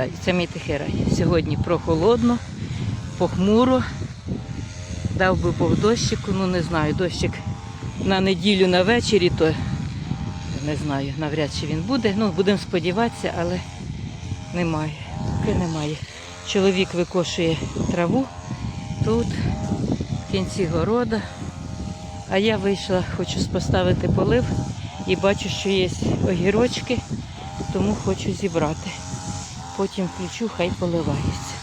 вітаю! Це мій тихий. Сьогодні прохолодно, похмуро. Дав би Бог дощику, ну не знаю, дощик на неділю на вечері, то не знаю, навряд чи він буде. Ну, будемо сподіватися, але немає. Поки немає. Чоловік викошує траву тут, в кінці города. А я вийшла, хочу поставити полив і бачу, що є огірочки, тому хочу зібрати. Потім включу, хай поливається.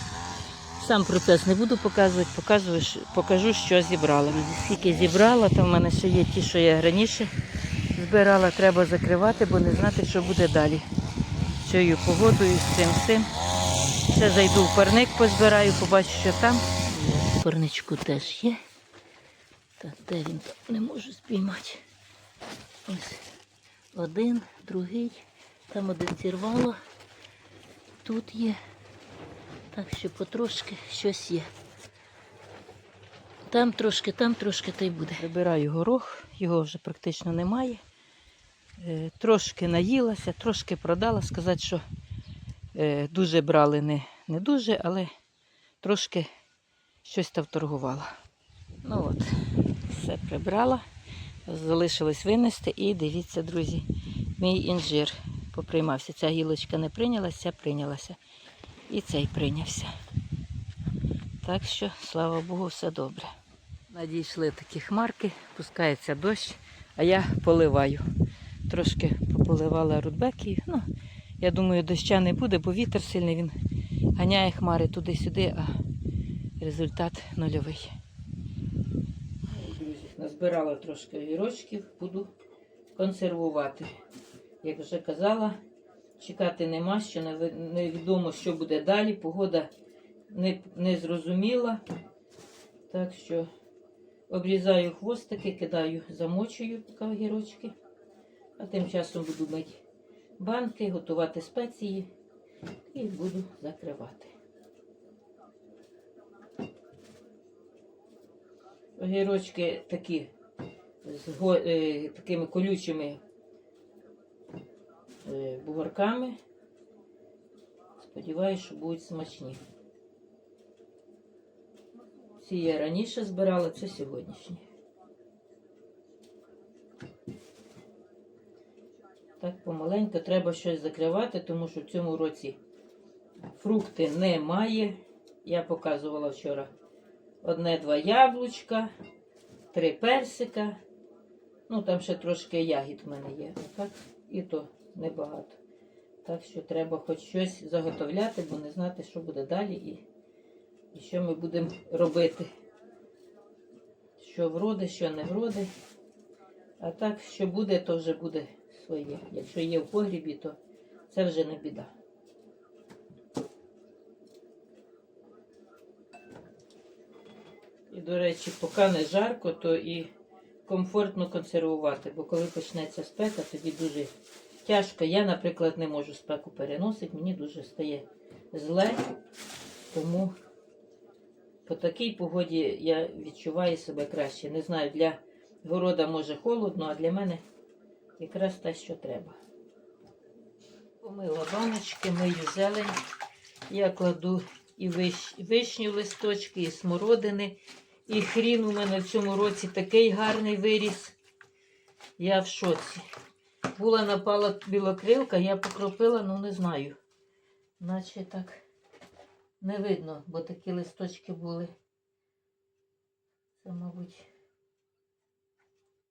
Сам процес не буду показувати, показую, покажу, що зібрала. Скільки зібрала, там в мене ще є ті, що я раніше збирала, треба закривати, бо не знати, що буде далі. Цією погодою, з цим цим. Ще зайду в парник, позбираю, побачу, що там. Парничку теж є. Так, де він там? Не можу спіймати. Ось один, другий. Там один зірвало. Тут є. Так що потрошки щось є. Там трошки, там трошки та й буде. Вибираю горох, його вже практично немає. Е, Трошки наїлася, трошки продала. Сказати, що е, дуже брали не, не дуже, але трошки щось там торгувала. Ну от, все прибрала. Залишилось винести і дивіться, друзі, мій інжир поприймався. Ця гілочка не прийнялася, прийнялася. І цей прийнявся. Так що, слава Богу, все добре. Надійшли такі хмарки, пускається дощ, а я поливаю. Трошки пополивала рудбеків. Ну, я думаю, доща не буде, бо вітер сильний, він ганяє хмари туди-сюди, а результат нульовий. Друзі, назбирала трошки огірочків, буду консервувати. Як вже казала, чекати нема, що невідомо, що буде далі. Погода не, не зрозуміла. Так що обрізаю хвостики, кидаю, замочую поки огірочки. А тим часом буду мити банки, готувати спеції і буду закривати. Огірочки такі з е, такими колючими бугорками. Сподіваюсь, що будуть смачні. Ці я раніше збирала, це сьогоднішні. Так помаленьку треба щось закривати, тому що в цьому році фрукти немає. Я показувала вчора одне-два яблучка, три персика. Ну, там ще трошки ягід в мене є. Так і то небагато. Так що треба хоч щось заготовляти, бо не знати, що буде далі і, і що ми будемо робити. Що вроде, що не вроде. А так, що буде, то вже буде своє. Якщо є в погрібі, то це вже не біда. І, до речі, поки не жарко, то і комфортно консервувати, бо коли почнеться спека, тоді дуже тяжко. Я, наприклад, не можу спеку переносити, мені дуже стає зле, тому по такій погоді я відчуваю себе краще. Не знаю, для города може холодно, а для мене якраз те, що треба. Помила баночки, мию зелень. Я кладу і виш... вишню листочки, і смородини. І хрін у мене в цьому році такий гарний виріс. Я в шоці. Була напала білокрилка, я покропила, ну не знаю. Наче так не видно, бо такі листочки були. Це, мабуть,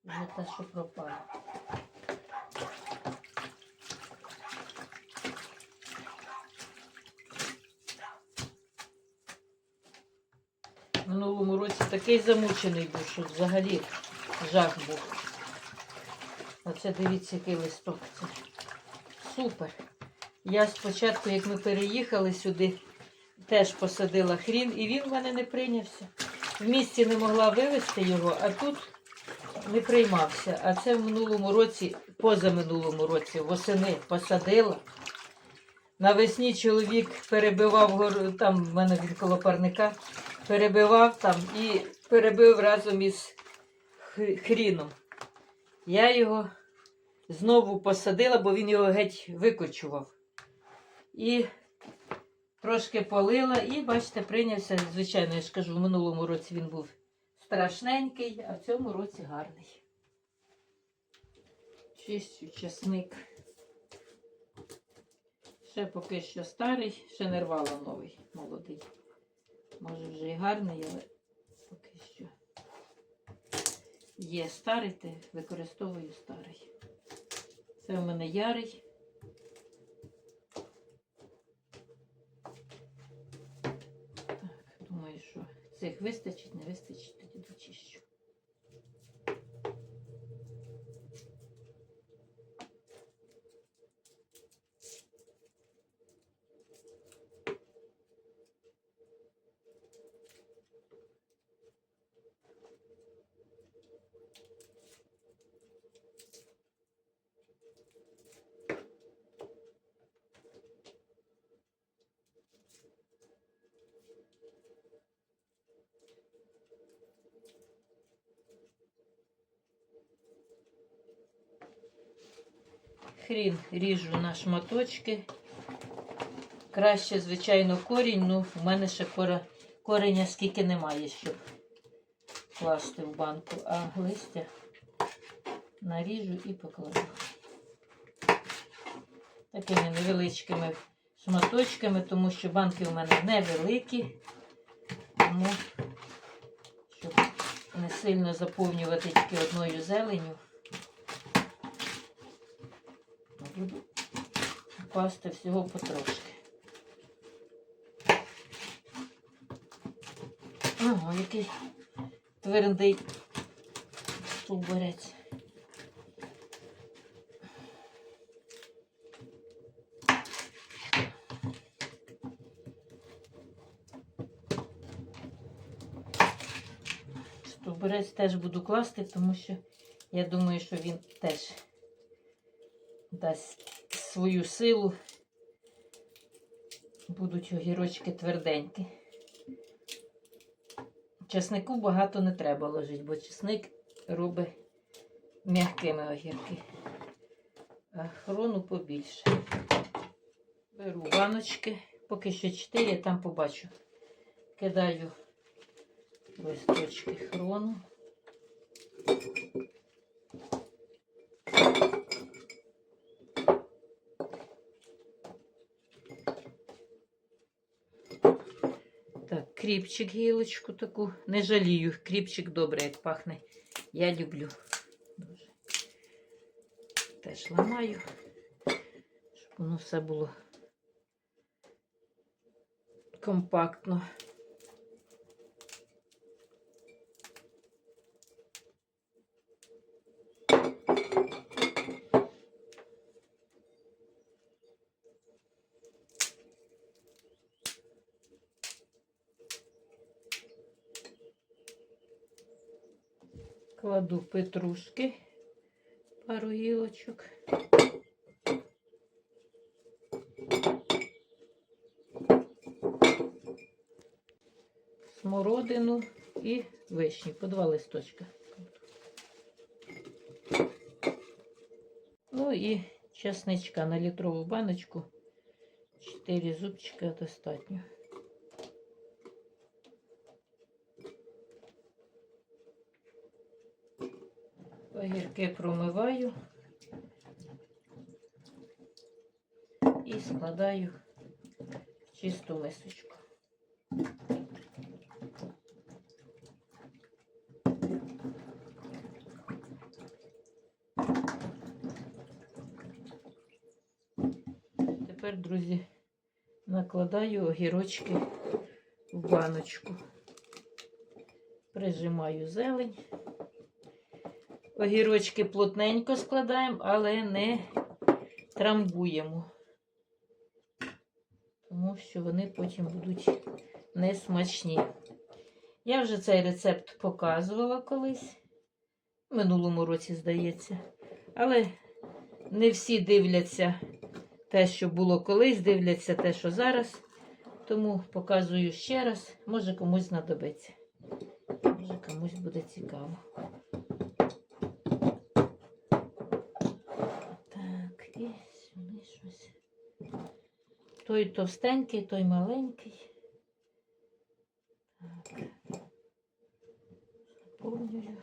вже те, що пропало. В минулому році такий замучений був, що взагалі жах був. Оце дивіться, який листок. Це супер. Я спочатку, як ми переїхали сюди, теж посадила хрін, і він в мене не прийнявся. В місті не могла вивезти його, а тут не приймався. А це в минулому році, позаминулому році, восени посадила. Навесні чоловік перебивав там в мене він коло парника, перебивав там і перебив разом із хріном. Я його знову посадила, бо він його геть викочував. І Трошки полила і, бачите, прийнявся. Звичайно, я ж кажу, в минулому році він був страшненький, а в цьому році гарний. Чистю часник. Ще поки що старий, ще не рвала новий, молодий. Може вже і гарний, але поки що є старий, то використовую старий. Це в мене ярий. Так, думаю, що цих вистачить, не вистачить, тоді дочищу. Хрін ріжу на шматочки. Краще, звичайно, корінь, ну в мене ще кора, кореня скільки немає, щоб класти в банку, а листя наріжу і покладу. Такими невеличкими шматочками, тому що банки у мене невеликі, тому щоб не сильно заповнювати тільки одною зеленю. Буду пасти всього потрошки. Ого, який твердий стовбурець. Стовбурець теж буду класти, тому що я думаю, що він теж дасть свою силу. Будуть огірочки тверденькі. Часнику багато не треба ложити, бо чесник робить м'якими огірки. А хрону побільше. Беру баночки, поки що 4, там побачу. Кидаю листочки хрону. Так, кріпчик гілочку таку. Не жалію. Кріпчик добре, як пахне. Я люблю. Дуже. Теж ламаю, щоб воно все було компактно. Кладу петрушки, пару гілочок. Смородину і вишні. По два листочка. Ну і чесничка на літрову баночку. Чотири зубчика достатньо. Огірки промиваю і складаю в чисту мисочку. Тепер, друзі, накладаю огірочки в баночку. Прижимаю зелень. Огірочки плотненько складаємо, але не трамбуємо, тому що вони потім будуть несмачні. Я вже цей рецепт показувала колись, в минулому році, здається. Але не всі дивляться те, що було колись, дивляться те, що зараз. Тому показую ще раз, може комусь знадобиться. Може комусь буде цікаво. Так, і сюди щось Той товстенький, той маленький. Так. Заповнюю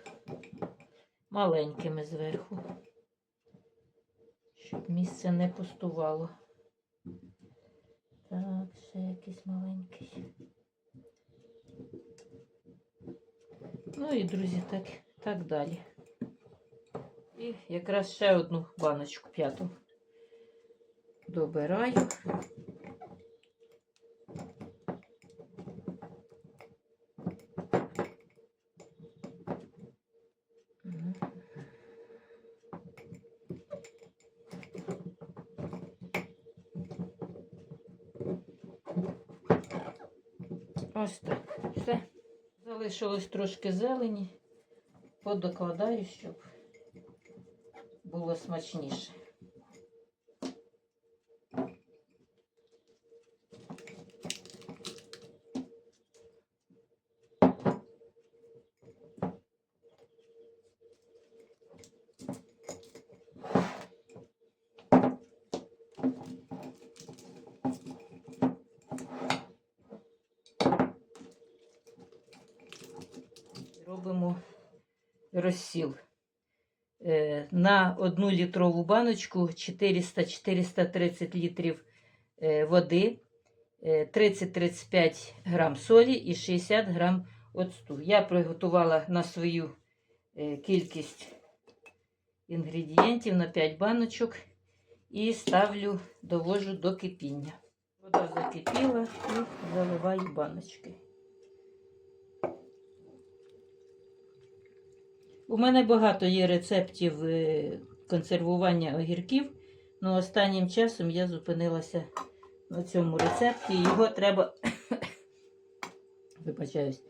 маленькими зверху, щоб місце не пустувало. Так, ще якийсь маленький. Ну і, друзі, так, так далі. І якраз ще одну баночку п'яту добираю. Ось так. Все. Залишилось трошки зелені. Подокладаю, щоб було смачніше. Робимо розсіл. Е, На одну літрову баночку 400-430 літрів е, води, е, 30-35 грам солі і 60 грам оцту. Я приготувала на свою е, кількість інгредієнтів на 5 баночок і ставлю, довожу до кипіння. Вода закипіла і заливаю баночки. У мене багато є рецептів е, консервування огірків, але останнім часом я зупинилася на цьому рецепті. Його треба вибачаюсь,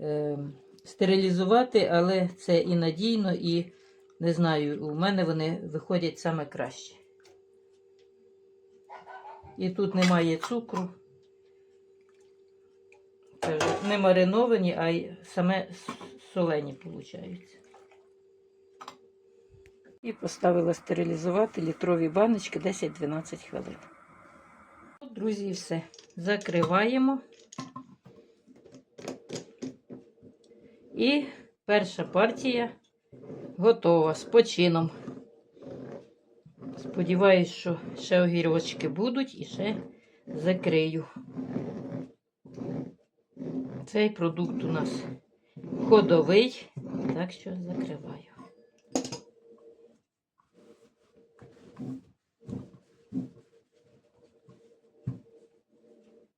е, стерилізувати, але це і надійно, і не знаю, у мене вони виходять саме краще. І тут немає цукру. Не мариновані, а й саме солені получаються. І поставила стерилізувати літрові баночки 10-12 хвилин. От, Друзі, все. Закриваємо. І перша партія готова з почином. Сподіваюсь, що ще огірочки будуть і ще закрию. Цей продукт у нас ходовий, так що закриваю.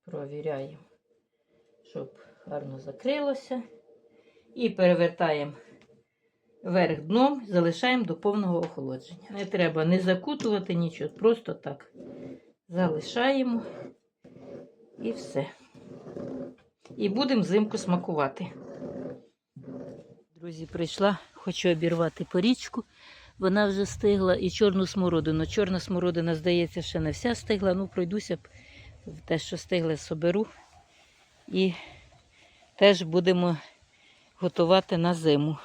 Провіряємо, щоб гарно закрилося. І перевертаємо вверх дном, залишаємо до повного охолодження. Не треба не закутувати нічого, просто так залишаємо і все. І будемо взимку смакувати. Друзі, прийшла, хочу обірвати порічку. Вона вже стигла і чорну смородину. Чорна смородина, здається, ще не вся стигла. Ну, пройдуся б те, що стигли, соберу. І теж будемо готувати на зиму.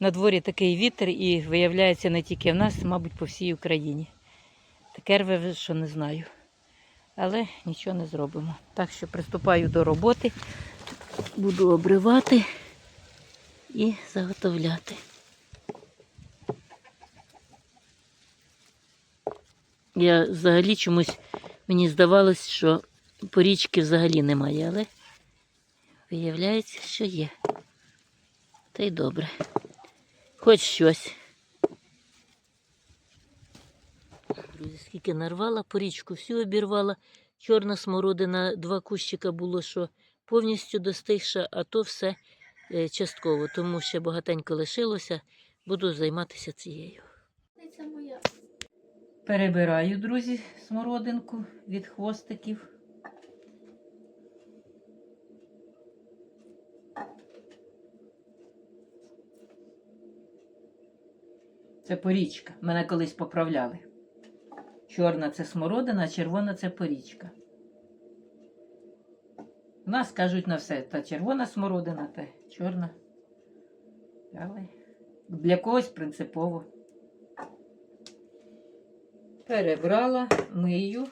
На дворі такий вітер і виявляється не тільки в нас, мабуть, по всій Україні. Таке рве, що не знаю. Але нічого не зробимо. Так що приступаю до роботи, буду обривати і заготовляти. Я взагалі чомусь мені здавалось, що порічки взагалі немає, але виявляється, що є. Та й добре. Хоч щось. Друзі, скільки нарвала, порічку всю обірвала. Чорна смородина, два кущика було, що повністю достигша, а то все частково, тому ще багатенько лишилося. Буду займатися цією. Перебираю, друзі, смородинку від хвостиків. Це порічка. Мене колись поправляли. Чорна це смородина, а червона це порічка. У нас кажуть на все. Та червона смородина, та чорна. Але для когось принципово. Перебрала, мию.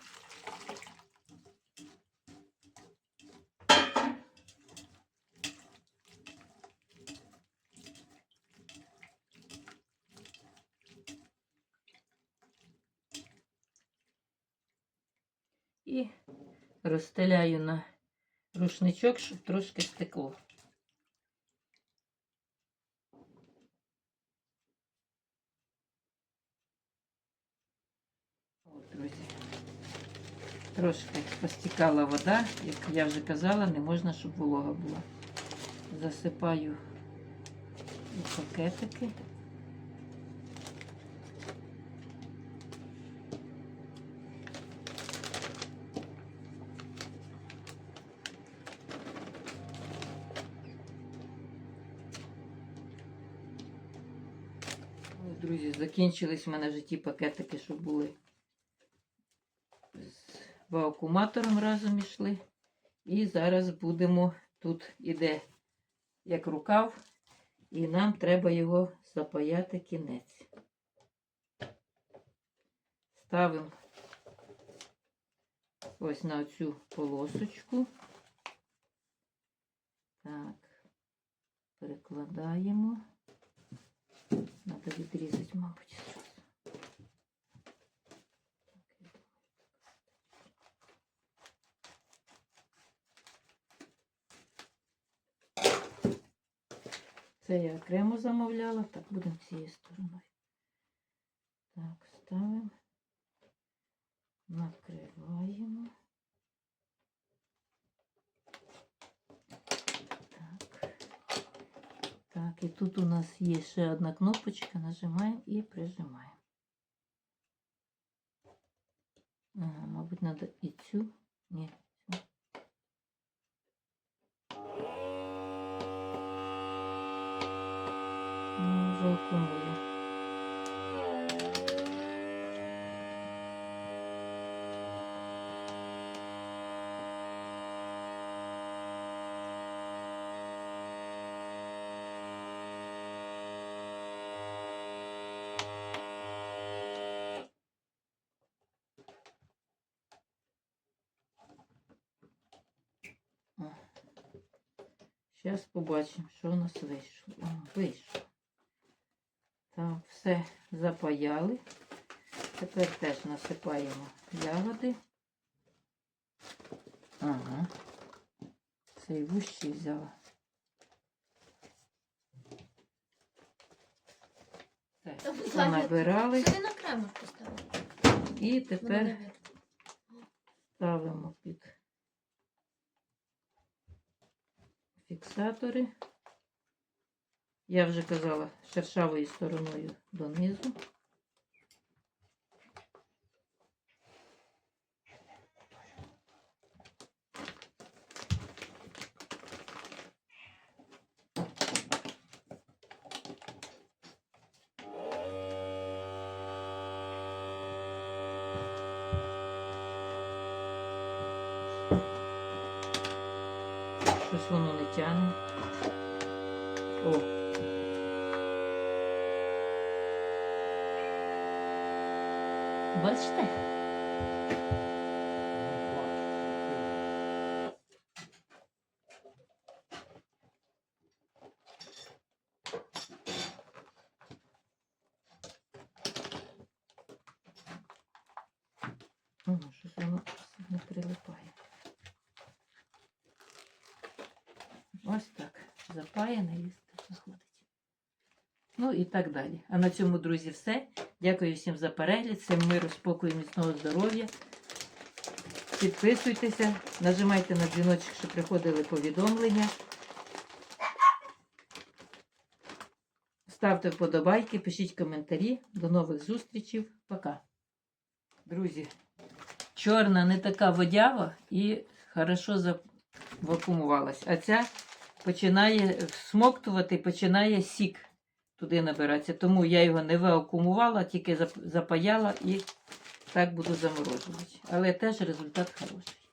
І розстеляю на рушничок, щоб трошки стекло. От, друзі. Трошки постікала вода, як я вже казала, не можна, щоб волога була. Засипаю у пакетики. Закінчились в мене вже ті пакетики, що були з вакууматором разом ішли. І зараз будемо, тут іде як рукав, і нам треба його запаяти кінець. Ставимо ось на цю полосочку. Так, перекладаємо. Надо відрізати, мабуть, думаю, Це я окремо замовляла, так будемо цією стороною. Так, ставимо, накриваємо. і тут у нас є ще одна кнопочка, нажимаємо і прижимаємо. Ага, мабуть, треба і цю. Ні, цю. Ну, вакуумую. Зараз побачимо, що у нас вийшло. О, вийшло. Так, все запаяли. Тепер теж насипаємо ягоди. Ага. Цей вущий взяла. Все, понабирали. Сюди на крему поставили. І тепер ставимо під фіксатори. Я вже казала шершавою стороною донизу. Щось воно не тягне. О. Бачите? Так далі. А на цьому, друзі, все. Дякую всім за перегляд. Всім миру, спокою, міцного здоров'я. Підписуйтеся, нажимайте на дзвіночок, щоб приходили повідомлення. Ставте вподобайки, пишіть коментарі. До нових зустрічей. Пока. Друзі, чорна не така водява і хорошо завакумувалась. А ця починає всмоктувати, починає сік туди набиратися. Тому я його не вакуумувала, тільки запаяла і так буду заморожувати. Але теж результат хороший.